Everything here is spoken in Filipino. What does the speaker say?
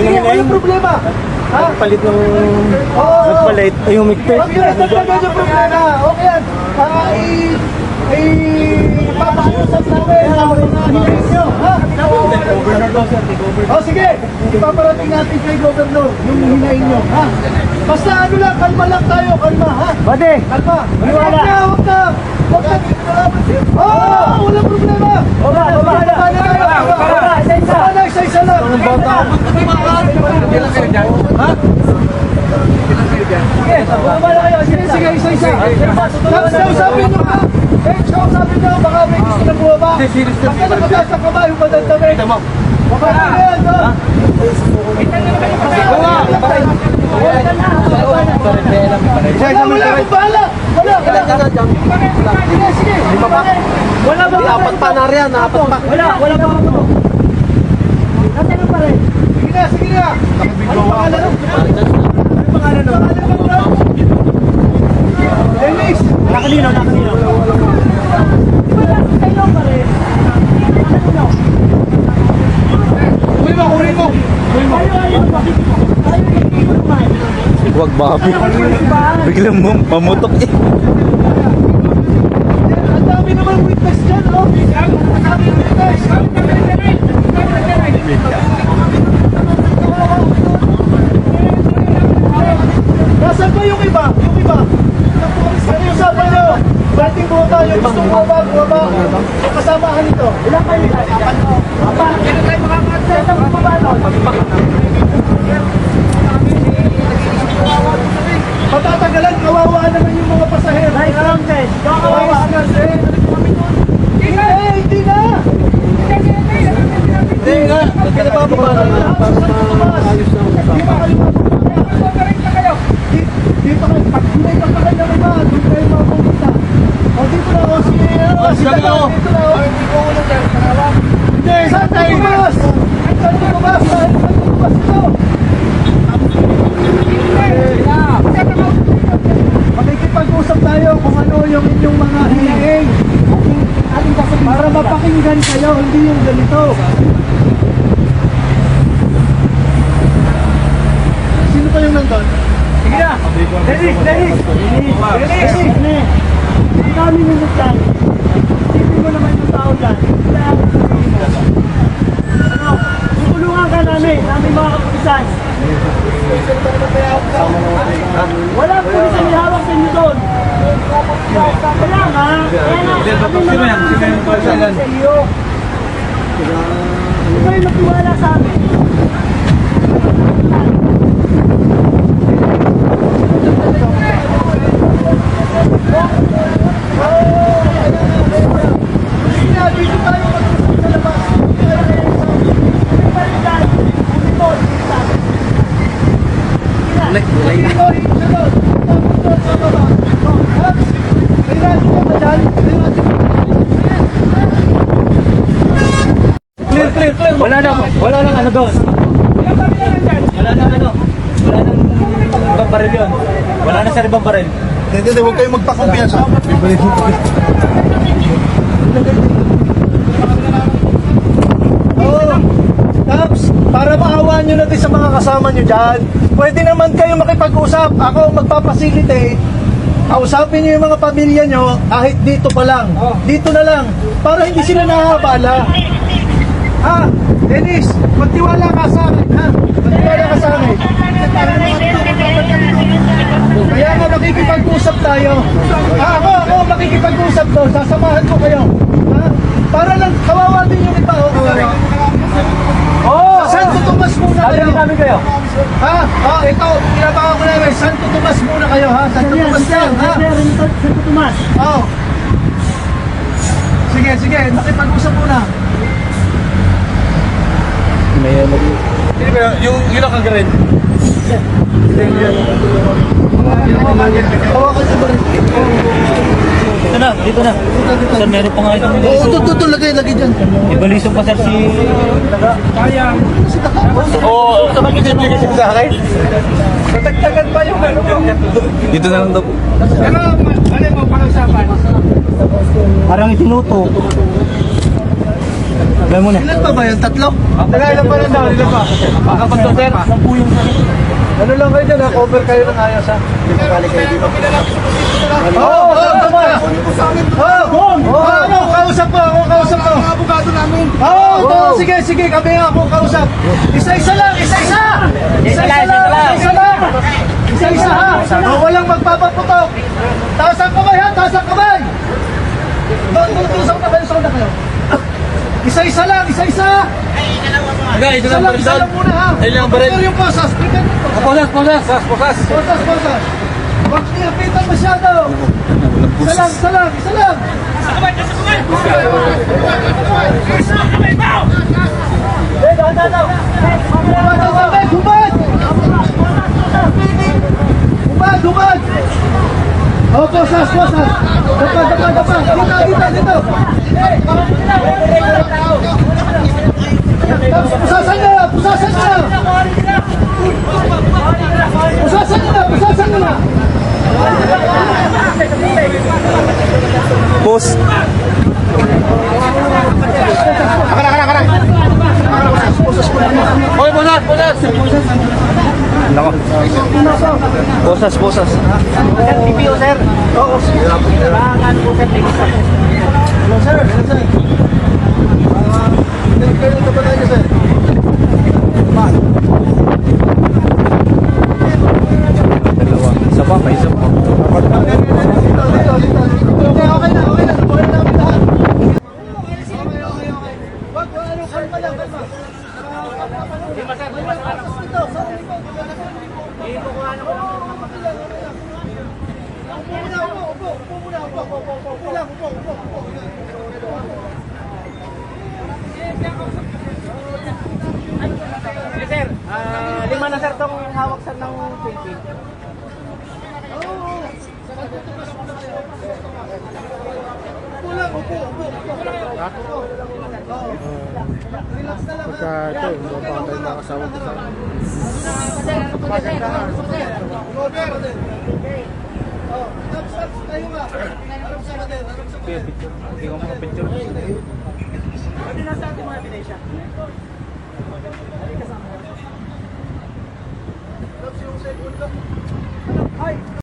Sige, walang problema. Ha? Palit ng Oo. nagpalit ay humigpit. Huwag yun, dagdagan yung problema. Okay yan. Ah, i... i... Papausap namin ang mga hiling nyo. Ha? Governor daw sir. O sige, ipaparating natin kay Governor yung hinahin nyo. Ha? Basta ano lang, kalma lang tayo, kalma. Ha? Bade! Kalma. Huwag na, huwag na. Huwag na. Oo, oh, walang problema. Baba, baba na. Baba na. Baba, isa-isa. Baba na, isa-isa lang. Ha? Sige, baba na kayo. Sige, sige, isa-isa. Tapos kausapin nyo ka. Eh, kausapin nyo, baka may gusto na bumaba. Basta nakabasa ka ba yung madaldamig? Baba na yan, no? Wala, wala akong bahala. Wala, wala. Sige, sige. Wala ba? Apat pa na riyan, apat pa. Wala, wala pa ako. Nasaan pa rin? Sige na, sige na. Ano pangalan nun? Ano pangalan nun? Pangalan nun, bro? Dennis. Nakanino, nakanino. Uy, makunin mo. Huwag babi. Biglang mamutok eh. Ang dami naman oh. Ba yung iba? Yung iba? Ano yung usapan nyo? Bating bota, yung gusto bumaba. Yung kasamahan nito. Ilan kayo? Apat. Apat. Kailan tayo makakatsa? Ito bumaba nun. Matatagalan, kawawa naman yung mga pasahero. Nice round test. Kawawa na, sir. Hindi, hindi na. Hindi nga. Pinabababa na nga. Ayos na Di ba kayo Di, di pa kayo, pag hindi pa pa kayo naman, doon kayo mapupunta. O dito na ako si, ano, si Taga, dito na ako. Hindi ko ulo sir, Hindi, saan tayo bumas? Saan tayo bumas? Saan tayo bumas ito? Makikipag-usap tayo kung ano yung inyong mga hiniing. Para kayo, hindi yung ganito. Sino pa yung nandun? Sige na. Dennis, Dennis. Dennis. Dennis. Hindi kami nunod dyan. Isipin mo naman yung tao dyan. Ano? Tutulungan ka namin, namin mga kapulisan. Wala pulisan may hawak sa inyo doon. Kaya nga, kaya nga, kami mga kapulisan sa iyo. Ito yung nagtiwala sa amin. Sige, dito tayo mag-usap sa labas. Hindi tayo nag-usap. Dito, dito doon. Tapos doon sa baba. Ha? May radyo ka ba dyan? May radyo ka ba? Clear, clear, clear. Wala na, wala nang ano doon. Wala nang ano. Wala nang ibang baril yun. Wala na sa ibang baril. Hindi, hindi, huwag kayong magpakumpiyansa. Oo. Taps, para maawa nyo na din sa mga kasama nyo dyan, pwede naman kayo makipag-usap. Ako magpapacilitate. Kausapin nyo yung mga pamilya nyo kahit dito pa lang. Dito na lang. Para hindi sila nahabala. Ha? Dennis, magtiwala ka sa akin. Ha? Magtiwala ka sa akin. Kaya nga makikipag-usap tayo. Ha? Ako, ako makikipag-usap to. Sasamahan ko kayo. Ha? Para lang kawawa din yung iba. Oh, kawawa. Santo Tomas muna kayo. Sabi namin kayo. Ha? Oh, ito, pinabangan ko namin. Santo Tomas muna kayo, ha? Santo Tomas lang, ha? Santo Tomas. Oh. Sige, sige, makipag-usap muna. Yung, yun ang kagarin. Dito na, dito na. Sir, meron pa nga itong Oo, ito, ito, ito, lagay, lagay dyan. Ibalisong pa sir si... Oo, sa mga kasi kasi sa akin. Tatagtagan pa yung ano. Dito na lang daw. Ano, ano mo, pang-usapan? Parang itinuto. Dahil muna. Ilan pa ba yan? Tatlo? Teka, ilan pa lang daw, ilan pa? Kapag to, sir. Ano lang kayo dyan, ha? Cover kayo ng ayos, ha? Oo, oh, oh, tama. Oo, oh, ano, kausap mo, ako kausap mo. abogado namin. Oo, oh, sige, sige, kami nga ako kausap. Isa-isa lang, isa-isa! Isa-isa lang, isa-isa lang! Isa-isa ha! Oh, walang magpapaputok! Taas ang kamay ha, taas ang kamay! Doon, doon, doon, saan na kayo, saan na kayo? Isa-isa lang, isa-isa! Okay, ito Isa lang, isa lang muna ha! Ayun lang, baril. Ito yung posas, tingnan mo. Posas, posas. Posas, posas. Posas, posas! Huwag nilapitan masyado! Isa lang, isa lang, isa lang! Hubad ang kamay, hubad! Hubad, hubad! Oh, posas, posas! Dapa, dapa, dapa! Dito, dito, dito! Pusasan nyo na! Pusasan nyo na! Pusasan nyo na! Pusasan na! Posas, posas. Sir, PPO, sir. Oo, sige. Kailangan po, sir. Hello, sir. Hello, sir. Ah, kayo na ba tayo, sir? Dalawa. Isa pa, may isa pa. Dito, dito, dito, dito. Okay, okay na, okay na. Nabuhay na namin lahat. Okay, okay, okay. Wag, wag, ano, kalma lang, kalma. Dito, sa likod. Upo muna, upo, upo, upo muna, upo, upo, upo, upo lang, upo, upo, upo. Eh, sir, ah, lima na sir tong hawak sir ng PNP. Upo lang, upo, upo, upo. Oo. Relax na lang, ha? ito, hindi pa tayo makasama ko sa... Stop, stop, tayo nga. Harap sa pader, harap sa pader. Hindi ko mga picture. Pwede na sa ating mga ebidensya. Harap yung cellphone ko.